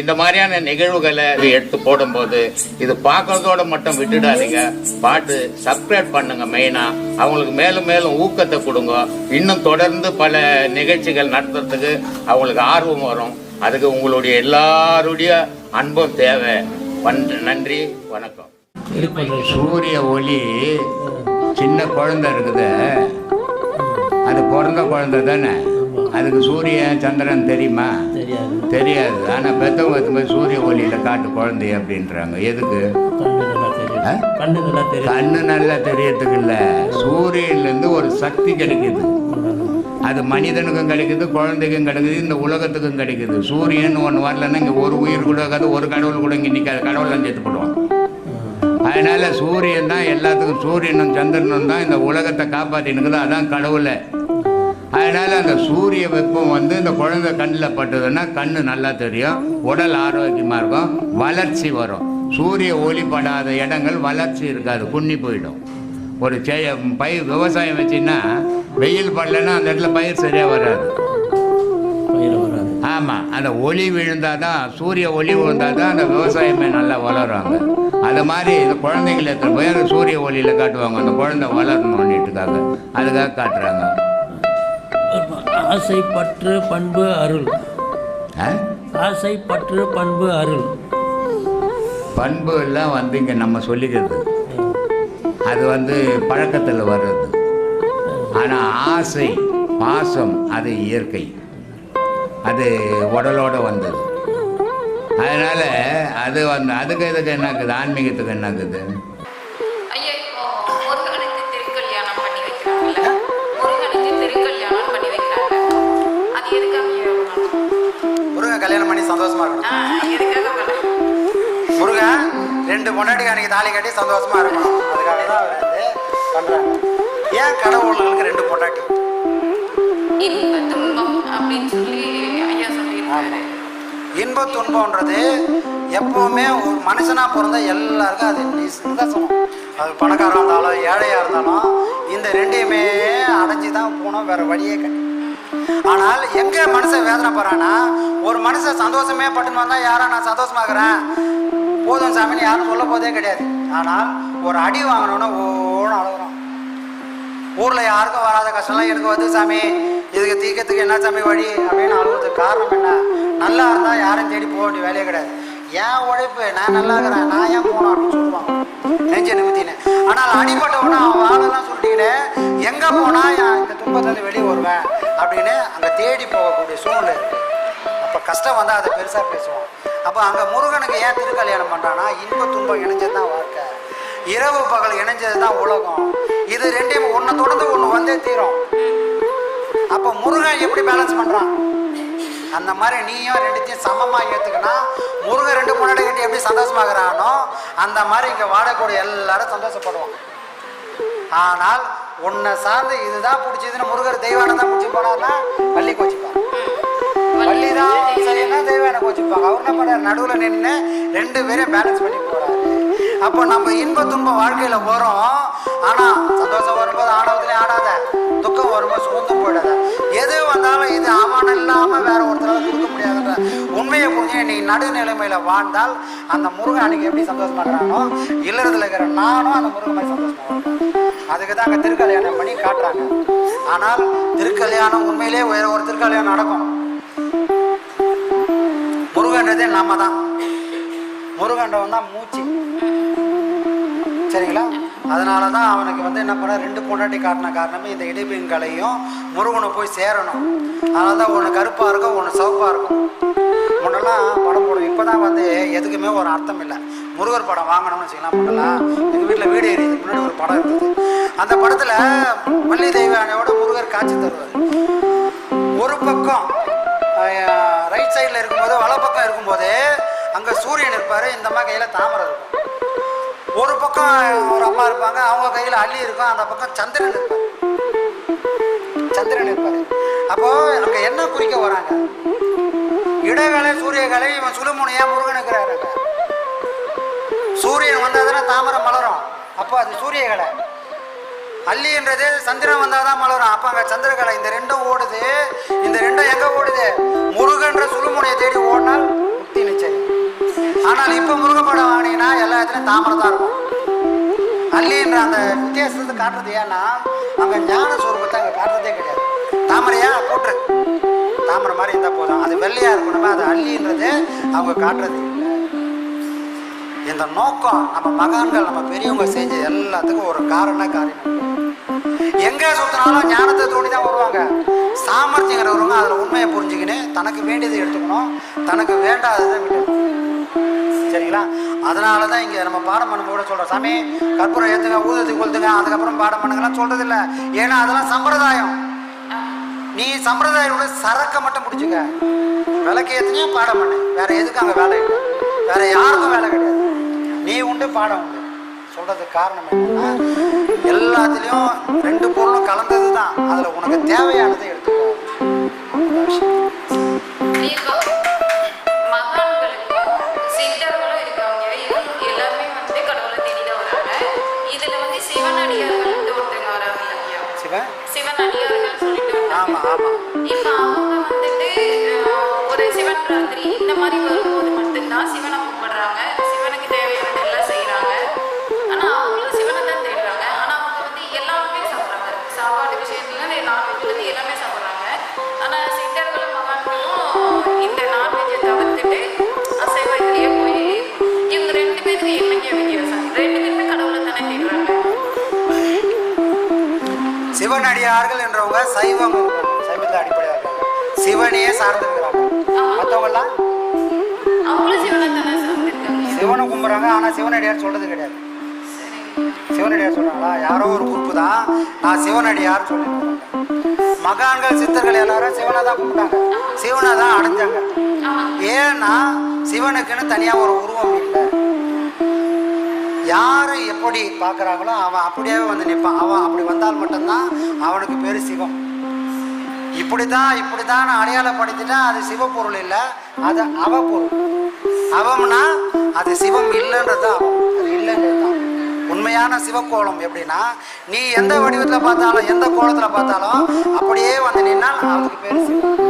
இந்த மாதிரியான நிகழ்வுகளை எடுத்து போடும்போது இது பார்க்கறதோட மட்டும் விட்டுடாதீங்க. பாட்டு சப்ஸ்கிரைப் பண்ணுங்க மெயினா அவங்களுக்கு மேலும் மேலும் ஊக்கத்தை கொடுங்க. இன்னும் தொடர்ந்து பல நிகழ்ச்சிகள் நடத்துறதுக்கு அவங்களுக்கு ஆர்வம் வரும். அதுக்கு உங்களுடைய எல்லாருடைய அன்பும் தேவை. நன்றி வணக்கம். சூரிய ஒளி சின்ன குழந்தை இருக்குது. அது பிறந்த குழந்தை தானே? அதுக்கு சூரியன் சந்திரன் தெரியுமா? தெரியாது. தெரியாது. ஆனால் பெத்தவங்க எத்தும்போது சூரிய ஒளியில் காட்டு குழந்தை அப்படின்றாங்க. எதுக்கு? கண்ணு நல்லா கண்ணு தெரியறதுக்கு இல்லை. சூரியன்லேருந்து ஒரு சக்தி கிடைக்குது. அது மனிதனுக்கும் கிடைக்குது குழந்தைக்கும் கிடைக்குது இந்த உலகத்துக்கும் கிடைக்குது. சூரியன் ஒன்று வரலன்னா இங்கே ஒரு உயிர் கூட இருக்காது ஒரு கடவுள் கூட இங்கே நிற்காது கடவுள்லாம் சேர்த்து போடுவான். அதனால சூரியன் தான் எல்லாத்துக்கும் சூரியனும் சந்திரனும் தான் இந்த உலகத்தை காப்பாற்றினுக்குது அதான் கடவுளை. அதனால அந்த சூரிய வெப்பம் வந்து இந்த குழந்தை கண்ணில் பட்டதுன்னா கண்ணு நல்லா தெரியும். உடல் ஆரோக்கியமாக இருக்கும். வளர்ச்சி வரும். சூரிய ஒளி படாத இடங்கள் வளர்ச்சி இருக்காது. குன்னி போயிடும். ஒரு செய பயிர் விவசாயம் வச்சின்னா வெயில் படலைன்னா அந்த இடத்துல பயிர் சரியாக வராது. ஆமாம் அந்த ஒளி விழுந்தால் தான் சூரிய ஒளி விழுந்தால் தான் அந்த விவசாயமே நல்லா வளருவாங்க. அது மாதிரி இந்த குழந்தைங்களை எத்தனை அந்த சூரிய ஒளியில் காட்டுவாங்க. அந்த குழந்தை வளரணுன்னுட்டுக்காக அதுக்காக காட்டுறாங்க. ஆசை பற்று பண்பு அருள்? ஆசை பற்று பண்பு அருள். பண்பு எல்லாம் வந்து இங்கே நம்ம சொல்லிக்கிறது. அது வந்து பழக்கத்தில் வர்றது. ஆனால் ஆசை பாசம் அது இயற்கை. அது உடலோட வந்தது. அதனால அது வந்து அதுக்கு இதுக்கு என்ன இருக்குது ஆன்மீகத்துக்கு என்ன சந்தோஷமா? முருகன் ரெண்டு பொண்டாட்டிக்கு அன்னைக்கு தாலி கட்டி சந்தோஷமா இருக்கணும். அதுக்காக தான் அவர் வந்து பண்றாங்க ஏன் கடவுளுக்கு ரெண்டு பொண்டாட்டி? இன்ப துன்பம்ன்றது எப்பவுமே ஒரு மனுஷனா பிறந்த எல்லாருக்கும் அது நிதர்சனம் அது பணக்காரா இருந்தாலும் ஏழையா இருந்தாலும் இந்த ரெண்டையுமே அடைஞ்சு தான் போனோம் வேற வழியே கிடையாது. ஆனால் எங்க மனுஷன் போறான்னா ஒரு மனுஷன் சந்தோஷமே பட்டுன்னு வந்தா யாரா நான் சந்தோஷமாக்குறேன்? போதும் சாமின்னு யாரும் சொல்ல போதே கிடையாது. ஆனால் ஒரு அடி வாங்கினோன்னா ஓன்னு அழுகுறோம் ஊர்ல யாருக்கும் வராத கஷ்டம்லாம் எனக்கு வந்து சாமி. இதுக்கு தீர்க்கறதுக்கு என்ன சாமி வழி அப்படின்னு அழுகுறதுக்கு காரணம் என்ன? நல்லா இருந்தா யாரும் தேடி போக வேண்டிய வேலையே கிடையாது. ஏன் உழைப்பு நான் நல்லா இருக்கிறேன் நான் ஏன் போனோம் அப்படின்னு சொல்லுவான். நெஞ்ச நிமித்தின்னு. ஆனால் அடிபட்டவன அவன் ஆளெல்லாம் சொல்லிக்கிட்டு எங்க போனா இந்த துன்பத்திலிருந்து வெளியே வருவேன் அப்படின்னு அங்க தேடி போகக்கூடிய சூழ்நிலை இருக்கு. அப்ப கஷ்டம் வந்தா அதை பெருசா பேசுவோம். அப்ப அங்க முருகனுக்கு ஏன் திருக்கல்யாணம் பண்றான்னா இன்ப துன்பம் இணைஞ்சது தான் வாழ்க்கை. இரவு பகல் இணைஞ்சது தான் உலகம். இது ரெண்டையும் ஒன்று தொடர்ந்து ஒன்று வந்தே தீரும். அப்போ முருகன் எப்படி பேலன்ஸ் பண்ணுறான் அந்த மாதிரி நீயும் ரெண்டுத்தையும் சமமாக ஏற்றுக்கினா முருகன் ரெண்டு முன்னாடி கட்டி எப்படி சந்தோஷமாகறானோ அந்த மாதிரி இங்கே வாழக்கூடிய எல்லாரும் சந்தோஷப்படுவோம். ஆனால் உன்னை சார்ந்து இதுதான் பிடிச்சதுன்னு முருகர் தெய்வானம் தான் பிடிச்சி போனார்னா பள்ளி கோச்சிப்பான் பள்ளி தான் சரின்னா தெய்வான கோச்சிப்பாங்க அவர் என்ன பண்ணார்? நடுவில் நின்று ரெண்டு பேரையும் பேலன்ஸ் பண்ணி போறாரு. அப்போ நம்ம இன்ப துன்பம் வாழ்க்கையில வரும். ஆனா சந்தோஷம் வரும்போது ஆடவத்திலே ஆடாத துக்கம் வருமா சுமந்து போயிடாத. எது வந்தாலும் இது அவன் இல்லாம வேற ஒருத்தரால கொடுக்க முடியாதுன்ற உண்மையை புரிஞ்சு நீ நடுநிலைமையில வாழ்ந்தால் அந்த முருகன் அன்னைக்கு எப்படி சந்தோஷமா இருக்கிறானோ இல்லறதுல இருக்கிற நானும் அந்த முருகன் மாதிரி சந்தோஷமா அதுக்கு தான் அங்கே திருக்கல்யாணம் பண்ணி காட்டுறாங்க. ஆனால் திருக்கல்யாணம் உண்மையிலே வேற ஒரு திருக்கல்யாணம் நடக்கும். முருகன்றதே நாம தான் முருகன்றவன் தான் மூச்சு. சரிங்களா? அதனால தான் அவனுக்கு வந்து என்ன பண்ண ரெண்டு பொண்டாட்டி காட்டின காரணமே இந்த இடிபின்களையும் முருகனை போய் சேரணும். அதனால தான் ஒன்று கருப்பாக இருக்கும் ஒன்று சவுப்பாக இருக்கும். முன்னெல்லாம் படம் போடும் இப்போ தான் வந்து எதுக்குமே ஒரு அர்த்தம் இல்லை. முருகர் படம் வாங்கணும்னு வச்சுக்கலாம் முன்னெல்லாம். எங்கள் வீட்டில் வீடு ஏறியது முன்னாடி ஒரு படம் இருந்தது. அந்த படத்தில் வள்ளி தெய்வானையோட முருகர் காட்சி தருவார். ஒரு பக்கம் ரைட் சைடில் இருக்கும்போது வலை பக்கம் இருக்கும்போது அங்கே சூரியன் இருப்பார். இந்த மாதிரி கையில் தாமரை இருக்கும். ஒரு பக்கம் ஒரு அம்மா இருப்பாங்க அவங்க கையில் அள்ளி இருக்கும் அந்த பக்கம் சந்திரன் இருப்பார். சந்திரன் இருப்பார். அப்போ அங்கே என்ன குறிக்க வராங்க இடவேளை சூரியகலை இவன் சுழுமுனையா முருகன் சூரியன் வந்தாதானே தாமரை மலரும். அப்போ அது சூரியகலை. அள்ளின்றது சந்திரன் வந்தாதான் மலரும். அப்ப அங்க சந்திரகலை இந்த ரெண்டும் ஓடுது. இந்த ரெண்டும் எங்க ஓடுது? முருகன்ற சுழுமுனையை தேடி ஓடினால் முக்தி நிச்சயம். ஆனால் இப்போ முருகப்படம் ஆடினா எல்லா இடத்துலையும் தாமரை தான் இருக்கும். அல்லின்ற அந்த வித்தியாசத்தை காட்டுறது ஏன்னா அங்கே ஞான சுரூபத்தை அங்கே காட்டுறதே கிடையாது. தாமரையா? போட்டுரு தாமரை மாதிரி இருந்தால் போதும். அது வெள்ளையா இருக்கணுமே? அது அல்லின்றது அவங்க காட்டுறது இல்லை. இந்த நோக்கம் நம்ம மகான்கள் நம்ம பெரியவங்க செஞ்ச எல்லாத்துக்கும் ஒரு காரண காரியம். எங்க சுத்தினாலும் ஞானத்தை தோண்டி தான் வருவாங்க. சாமர்த்தியங்கிறவங்க அதில் உண்மையை புரிஞ்சுக்கின்னு தனக்கு வேண்டியதை எடுத்துக்கணும். தனக்கு வேண்டாததை விட்டுக்கணும். சரிங்களா? அதனால தான் இங்கே நம்ம பாடம் பண்ணும்போது சொல்கிறோம் சாமி கற்பூரம் ஏற்றுங்க ஊதத்தி கொளுத்துங்க அதுக்கப்புறம் பாடம் பண்ணுங்கலாம் சொல்கிறது இல்லை ஏன்னா அதெல்லாம் சம்பிரதாயம். நீ சம்பிரதாயோட சரக்கை மட்டும் பிடிச்சிக்க விளக்கு ஏற்றுனியும் பாடம் பண்ணு. வேற எதுக்கும் அங்கே வேலை இல்லை. வேற யாருக்கும் வேலை கிடையாது. நீ உண்டு பாடம் உண்டு. சொல்றதுக்கு காரணம் என்னன்னா எல்லாத்துலேயும் ரெண்டு பொருளும் கலந்தது தான் அதில் உனக்கு தேவையானதை எடுத்துக்கோ. சைவம் சைவத்தை அடிப்படையாக இருக்காங்க சிவனையே சார்ந்திருக்கிறாங்க மற்றவங்கெல்லாம் சிவனை கும்பிட்றாங்க ஆனால் சிவனடியார் சொல்றது கிடையாது. சிவனடியார் சொல்றாங்களா? யாரோ ஒரு குரூப்பு தான் நான் சிவனடியார் சொல்லிட்டு மகான்கள் சித்தர்கள் எல்லாரும் சிவனை தான் கும்பிட்டாங்க. சிவனை தான் அடைஞ்சாங்க. ஏன்னா சிவனுக்குன்னு தனியாக ஒரு உருவம் இல்லை. யார் எப்படி பார்க்குறாங்களோ அவன் அப்படியே வந்து நிற்பான். அவன் அப்படி வந்தால் மட்டும்தான் அவனுக்கு பேர் சிவம். இப்படி தான் இப்படி தான் அடையாளப்படுத்திட்டா அது சிவப்பொருள் இல்லை அது அவப்பொருள். அவம்னா அது சிவம் இல்லைன்றது அவம். அது இல்லைன்றது தான். உண்மையான சிவக்கோலம் எப்படின்னா நீ எந்த வடிவத்தில் பார்த்தாலும் எந்த கோலத்தில் பார்த்தாலும் அப்படியே வந்து நின்னால் அவனுக்கு பேர் சிவம்.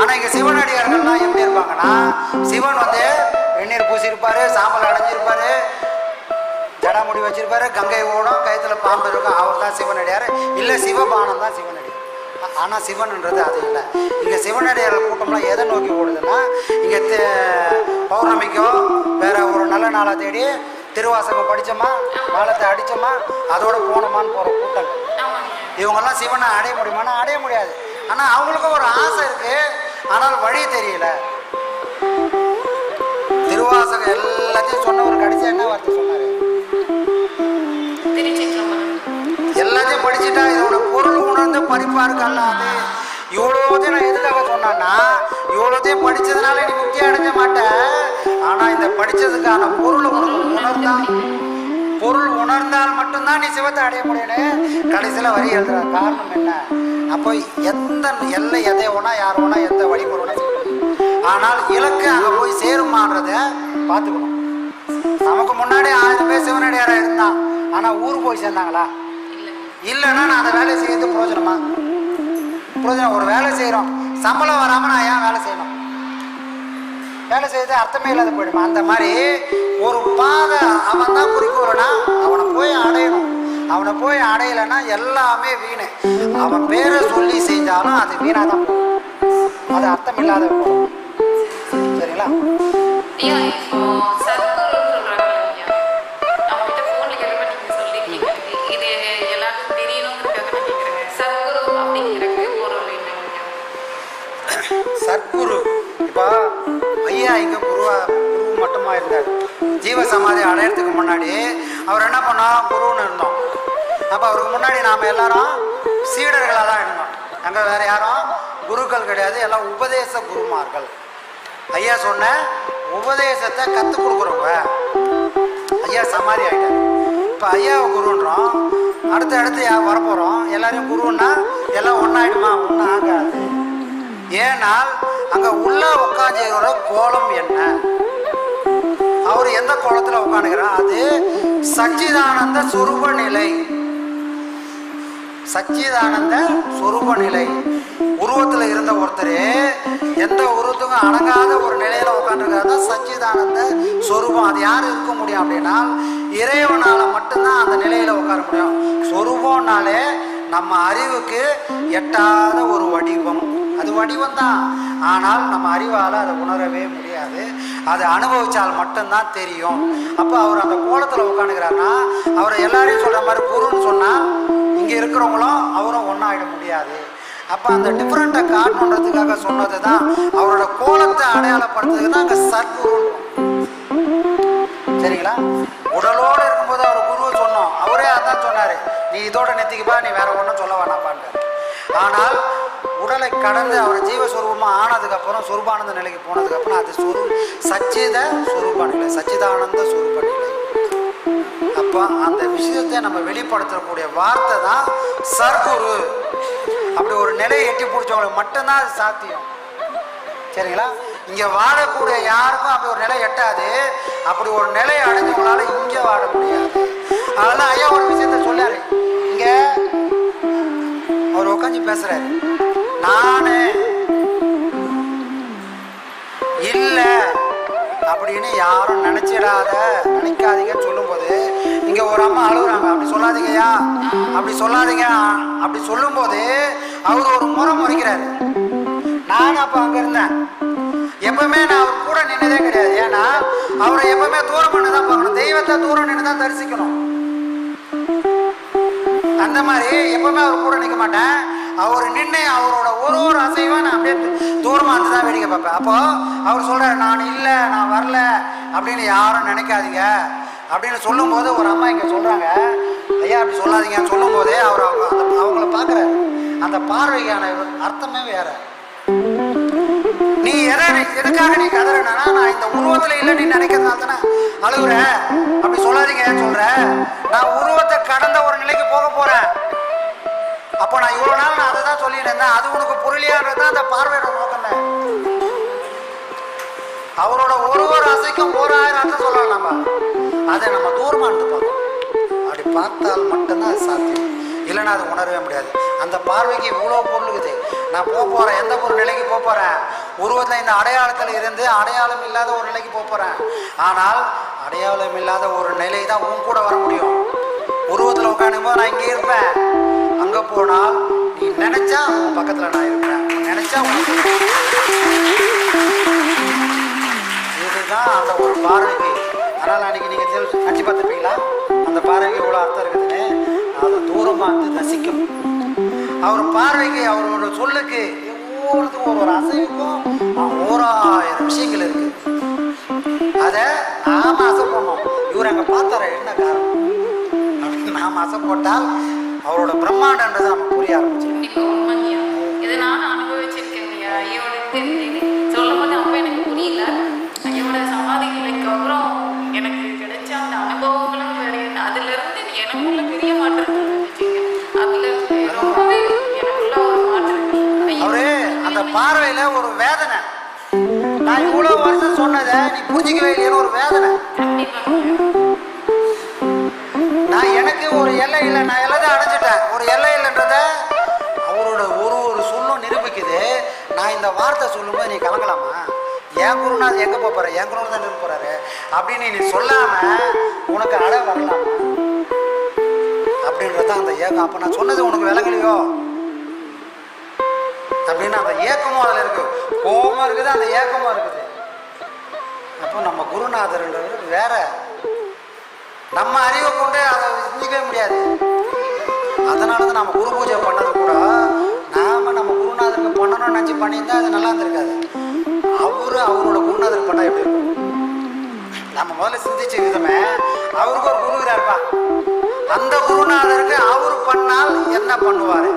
ஆனால் இங்கே சிவனடியார்கள்லாம் எப்படி இருப்பாங்கன்னா சிவன் வந்து வெந்நீர் பூசியிருப்பாரு சாம்பல் அடைஞ்சு ஜடாமுடி வச்சிருப்பாரு. கங்கை ஓடும். கயத்துல பாம்பு இருக்கும். அவர் தான் சிவனடியார். இல்லை சிவபானம் தான் சிவனடியார் ஆனால் ஆனா சிவன்ன்றது அது இல்லை. இங்க சிவனடியார் கூட்டம்லாம் எதை நோக்கி ஓடுதுன்னா இங்க பௌர்ணமிக்கோ வேற ஒரு நல்ல நாளாக தேடி திருவாசகம் படிச்சோமா வாழத்தை அடிச்சோமா அதோட போனோமான்னு போற கூட்டங்கள் இவங்கெல்லாம் சிவனை அடைய முடியுமானா அடைய முடியாது. ஆனா அவங்களுக்கும் ஒரு ஆசை இருக்கு. ஆனால் வழி தெரியல. திருவாசகம் எல்லாம் படிப்பாருக்கு அல்லாது இவ்வளோத்தையும் நான் எதுக்காக சொன்னேன்னா இவ்வளோத்தையும் படிச்சதுனால நீ முக்கியம் அடைஞ்ச மாட்டேன் ஆனா இந்த படிச்சதுக்கான பொருள் உனக்கு உணர்ந்தான். பொருள் உணர்ந்தால் மட்டும்தான் நீ சிவத்தை அடைய முடியும் கடைசியில வரி எழுதுற. காரணம் என்ன? அப்போ எந்த எல்லை எதை வேணா யார் வேணா எந்த வழி பொருளும் ஆனால் இலக்கு அங்க போய் சேருமான்றத பார்த்துக்கணும். நமக்கு முன்னாடி ஆயிரம் பேர் சிவனடியாரா இருந்தான். ஆனா ஊர் போய் சேர்ந்தாங்களா? இல்லைன்னா நான் அந்த வேலையை செய்யறது பிரயோஜனமா? பிரயோஜனம் ஒரு வேலை செய்கிறோம் சம்பளம் வராமல் நான் ஏன் வேலை செய்யணும்? வேலை செய்யறது அர்த்தமே இல்லாத போயிடுமா? அந்த மாதிரி ஒரு பாதை அவன் தான் குறிக்கோள்னா அவனை போய் அடையணும். அவனை போய் அடையலைன்னா எல்லாமே வீணு. அவன் பேரை சொல்லி செஞ்சாலும் அது வீணாக தான் அது அர்த்தம் இல்லாத சரிங்களா? ஜீவ சமாதி அடையறதுக்கு முன்னாடி அவர் என்ன பண்ணா குருன்னு இருந்தோம். அப்போ அவருக்கு முன்னாடி நாம் எல்லாரும் சீடர்களாக தான் இருந்தோம். அங்கே வேற யாரும் குருக்கள் கிடையாது எல்லாம் உபதேச குருமார்கள். ஐயா சொன்ன உபதேசத்தை கற்றுக் கொடுக்குறவங்க. ஐயா சமாதி ஆகிட்டார் இப்போ ஐயாவை குருன்றோம். அடுத்து அடுத்து வரப்போகிறோம் எல்லாரையும் குருன்னா எல்லாம் ஒன்றாயிடுமா ஒன்றும் ஆகாது. ஏனால் அங்கே உள்ள உட்காந்துக்கிற கோலம் என்ன? அவர் எந்த கோலத்துல உட்காந்துக்கிறார் அது சச்சிதானந்த சொரூப நிலை சச்சிதானந்த சொரூப நிலை உருவத்தில் இருந்த ஒருத்தர் எந்த உருவத்துக்கும் அடங்காத ஒரு நிலையில உட்காந்துருக்காரு தான் சச்சிதானந்த சொரூபம். அது யார் இருக்க முடியும் அப்படின்னா இறைவனால மட்டும்தான் அந்த நிலையில உட்கார முடியும். சொரூபம்னாலே நம்ம அறிவுக்கு எட்டாத ஒரு வடிவம். அது வடிவம் தான் ஆனால் நம்ம அறிவால் அதை உணரவே முடியும் அதை அனுபவிச்சால் மட்டும்தான் தெரியும். அப்போ அவர் அந்த கோலத்தில் உட்காந்துக்கிறாருன்னா அவரை எல்லாரையும் சொல்கிற மாதிரி குருன்னு சொன்னால் இங்கே இருக்கிறவங்களும் அவரும் ஒன்றாயிட முடியாது. அப்போ அந்த டிஃப்ரெண்ட்டை காட்டணுன்றதுக்காக சொன்னது தான் அவரோட கோலத்தை அடையாளப்படுத்துறதுக்கு தான் அங்கே சத்குரு. சரிங்களா? உடலோடு இருக்கும்போது அவர் குருவை சொன்னோம். அவரே அதான் சொன்னார். நீ இதோட நெத்திக்குப்பா நீ வேற ஒன்றும் சொல்ல வேணாப்பான்ட்டார் ஆனால் உடலை கடந்து அவர் ஜீவஸ்வரூபமாக ஆனதுக்கப்புறம் சொரூபானந்த நிலைக்கு போனதுக்கப்புறம் அது சொரு சச்சித சொரூப நிலை சச்சிதானந்த சொரூப நிலை அப்போ அந்த விஷயத்தை நம்ம வெளிப்படுத்தக்கூடிய வார்த்தை தான் சர்க்குரு. அப்படி ஒரு நிலையை எட்டி பிடிச்சவங்களுக்கு மட்டும்தான் அது சாத்தியம். சரிங்களா? இங்கே வாழக்கூடிய யாருக்கும் அப்படி ஒரு நிலை எட்டாது. அப்படி ஒரு நிலை அடைஞ்சவங்களால இங்கே வாழ முடியாது. அதெல்லாம் ஐயா ஒரு விஷயத்த சொல்லாரு இங்கே அவர் உட்காந்து பேசுறாரு. நானு. இல்லை அப்படின்னு யாரும் நினைச்சிடாத நினைக்காதீங்கன்னு சொல்லும்போது இங்க ஒரு அம்மா அழுகுறாங்க. அப்படி சொல்லாதீங்கய்யா அப்படி சொல்லாதீங்க. அப்படி சொல்லும்போது அவர் ஒரு முறை முறைக்கிறாரு. நானும் அப்ப அங்க இருந்தேன். எப்பவுமே நான் அவர் கூட நின்னதே கிடையாது. ஏன்னா அவரை எப்பவுமே தூரம் பண்ணி தான் பார்க்கணும். தெய்வத்தை தூரம் நின்று தான் தரிசிக்கணும். அந்த மாதிரி எப்பவுமே அவர் கூட நிற்க மாட்டேன். அவர் நின்று அவரோட ஒரு ஒரு அசைவும் நான் அப்படியே தூரமாக இருந்து தான் வேடிக்கை பார்ப்பேன். அப்போ அவர் சொல்கிறார் நான் இல்லை நான் வரல அப்படின்னு யாரும் நினைக்காதீங்க அப்படின்னு சொல்லும்போது ஒரு அம்மா இங்கே சொல்றாங்க. ஐயா அப்படி சொல்லாதீங்கன்னு சொல்லும்போதே அவர் அவங்க அந்த அவங்கள பார்க்குறாரு. அந்த பார்வைக்கான அர்த்தமே வேற. நீ எதை எதுக்காக நீ கதறனா நான் இந்த உருவத்தில் இல்லை நீ நினைக்கிறதுனால தானே அழுகுற. அப்படி சொல்லாதீங்க சொல்ற? நான் உருவத்தை கடந்த ஒரு நிலைக்கு போக போறேன். அப்போ நான் இவ்வளோ நாள் நான் அதை தான் சொல்லிட்டு இருந்தேன். அது உனக்கு புரியலையான்றது தான் அந்த பார்வையோட நோக்கமே. அவரோட ஒரு ஒரு அசைக்கும் ஓராயிரம் அர்த்தம் சொல்லலாம் நம்ம. அதை நம்ம தூரமாக இருந்து பார்க்கணும். அப்படி பார்த்தால் மட்டும்தான் அது சாத்தியம். இல்லைன்னா அது உணரவே முடியாது. அந்த பார்வைக்கு இவ்வளோ பொருளுக்குது நான் போக போகிறேன் எந்த ஒரு நிலைக்கு போக போகிறேன் உருவத்தில் இந்த அடையாளத்தில் இருந்து அடையாளம் இல்லாத ஒரு நிலைக்கு போக போகிறேன் ஆனால் அடையாளம் இல்லாத ஒரு நிலை தான் உன் கூட வர முடியும். உருவத்தில் உட்காந்து போது நான் இங்கே இருப்பேன். அங்கே போனால் நீ நினைச்சா உன் பக்கத்தில் நான் இருப்பேன். நினச்சா நினைச்சா இதுதான் அந்த ஒரு பார்வைக்கு அதனால் அன்னைக்கு நீங்கள் தெரிஞ்சு அஞ்சு பார்த்துருப்பீங்களா? அந்த பார்வைக்கு இவ்வளோ அர்த்தம் இருக்குதுன்னு அதை தூரமாக இருந்து நசிக்கும் அவர் பார்வைக்கு அவரோட சொல்லுக்கு ஒவ்வொருத்துக்கும் ஒரு ஒரு அசைவுக்கும் ஓராயிரம் விஷயங்கள் இருக்கு. அதை நாம அசை பண்ணோம் இவர் அங்கே பார்த்தார? என்ன காரணம்? அப்படின்னு நாம் அசை போட்டால் அவரோட பிரம்மாண்டன்றது நமக்கு புரிய ஆரம்பிச்சு கண்டிப்பா உண்மைங்கய்யா இதை நான் அனுபவிச்சிருக்கேங்கய்யா ஐயோட சொல்லும் போது அப்போ எனக்கு புரியல. ஐயோட சமாதி நிலைக்கு அப்புறம் எனக்கு கிடைச்ச அந்த அனுபவங்களும் வேற அதுல இருந்து எனக்குள்ள பெரிய மாற்றங்கள் இருந்துச்சுங்க அதுல இருந்து ரொம்பவே எனக்குள்ள ஒரு ஐயோ, அவரு அந்த பார்வையில ஒரு வேதனை. நான் இவ்வளவு வருஷம் சொன்னதை நீ புரிஞ்சிக்கவே இல்லைன்னு ஒரு வேதனை. ஒரு எல்லை இல்லை நான் எல்லாத்தையும் அடைஞ்சிட்டேன். ஒரு எல்லை இல்லைன்றத அவரோட ஒரு ஒரு சொல்லும் நிரூபிக்குது. நான் இந்த வார்த்தை சொல்லும்போது நீ கலங்கலாமா என் குருநாத் எங்கே போகிற என் குருநாத் தான் இருக்க போறாரு. அப்படின்னு நீ சொல்லாம உனக்கு அழ வரலாமா? அப்படின்றது தான் அந்த ஏக்கம் அப்போ நான் சொன்னது உனக்கு விளங்கலையோ? அப்படின்னு அந்த ஏக்கமும் அதில் இருக்கு. கோபமாக இருக்குது அந்த ஏக்கமும் இருக்குது. அப்போ நம்ம குருநாதர்ன்றது வேற. நம்ம அறிவை கொண்டு அதை சிந்திக்கவே முடியாது. அதனால தான் நம்ம குரு பூஜை பண்ணது கூட நாம நம்ம குருநாதருக்கு பண்ணணும்னு நினச்சி பண்ணியிருந்தா அது நல்லா இருந்திருக்காது. அவரு அவரோட குருநாதருக்கு பண்ணா எப்படி இருக்கும்? நம்ம முதல்ல சிந்திச்ச விதமே அவருக்கு ஒரு குருவிரா இருப்பா அந்த குருநாதருக்கு அவர் பண்ணால் என்ன பண்ணுவாரு?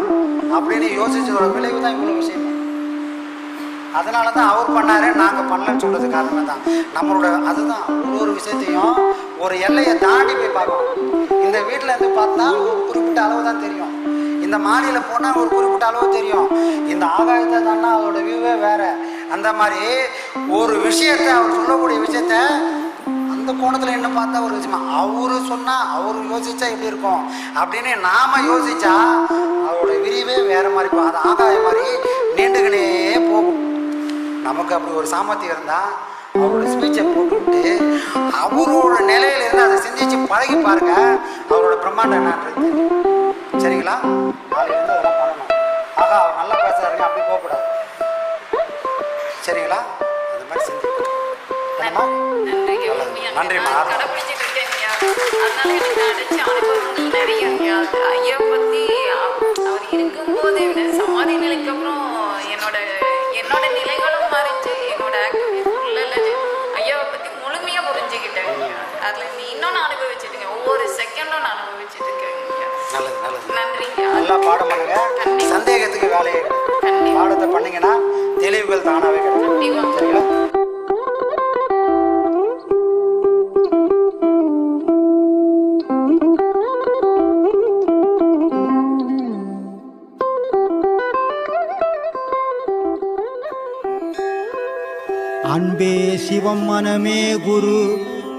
அப்படின்னு யோசிச்சதோட விளைவு தான் இவ்வளவு விஷயம். அதனால தான் அவர் பண்ணாரு நாங்கள் பண்ணலன்னு சொல்றது காரணம் தான் நம்மளோட அதுதான் ஒரு ஒரு விஷயத்தையும் ஒரு எல்லையை தாண்டி போய் பார்க்கணும். இந்த வீட்டில் இருந்து பார்த்தா ஒரு குறிப்பிட்ட அளவு தான் தெரியும். இந்த மாடியில் போனால் ஒரு குறிப்பிட்ட அளவு தெரியும். இந்த ஆகாயத்தை தாண்டா அதோட வியூவே வேற. அந்த மாதிரி ஒரு விஷயத்தை அவர் சொல்லக்கூடிய விஷயத்த அந்த கோணத்தில் என்ன பார்த்தா ஒரு விஷயமா அவரு சொன்னா அவர் யோசிச்சா எப்படி இருக்கும்? அப்படின்னு நாம யோசிச்சா அதோட விரிவே வேற மாதிரி இருக்கும். அது ஆகாய மாதிரி நீண்டுகினே போகும். நமக்கு அப்படி ஒரு சாமர்த்தியம் இருந்தால் அவரோட ஸ்பீச்சை போட்டுவிட்டு அவரோட நிலையில இருந்து அதை சிந்திச்சு பழகி பாருங்க. அவரோட பிரம்மாண்டம் என்னன்றது சரிங்களா? நாளையிலேருந்து அதெல்லாம் பண்ணணும் ஆகா அவர் நல்லா பேசுறாருங்க அப்படி போகக்கூடாது. சரிங்களா? அந்த மாதிரி சிந்திக்கணும். என்னம்மா? நன்றிம்மா. ஐயா. பத்தி அவர் சமாதி நிலைக்கு அப்புறம் என்னோட என்னோட நிலைகளும் செகண்டும் நான் அனுபவிச்சுட்டு இருக்கேன் ஐயா நல்லது நல்லது. நன்றிங்க நல்லா பாடம் பண்ணுங்க. சந்தேகத்துக்கு வேலையே கிடையாது. பாடத்தை பண்ணீங்கன்னா தெளிவுகள் தானாவே கிடைக்கும். சரிங்களா அன்பே சிவம் மனமே குரு.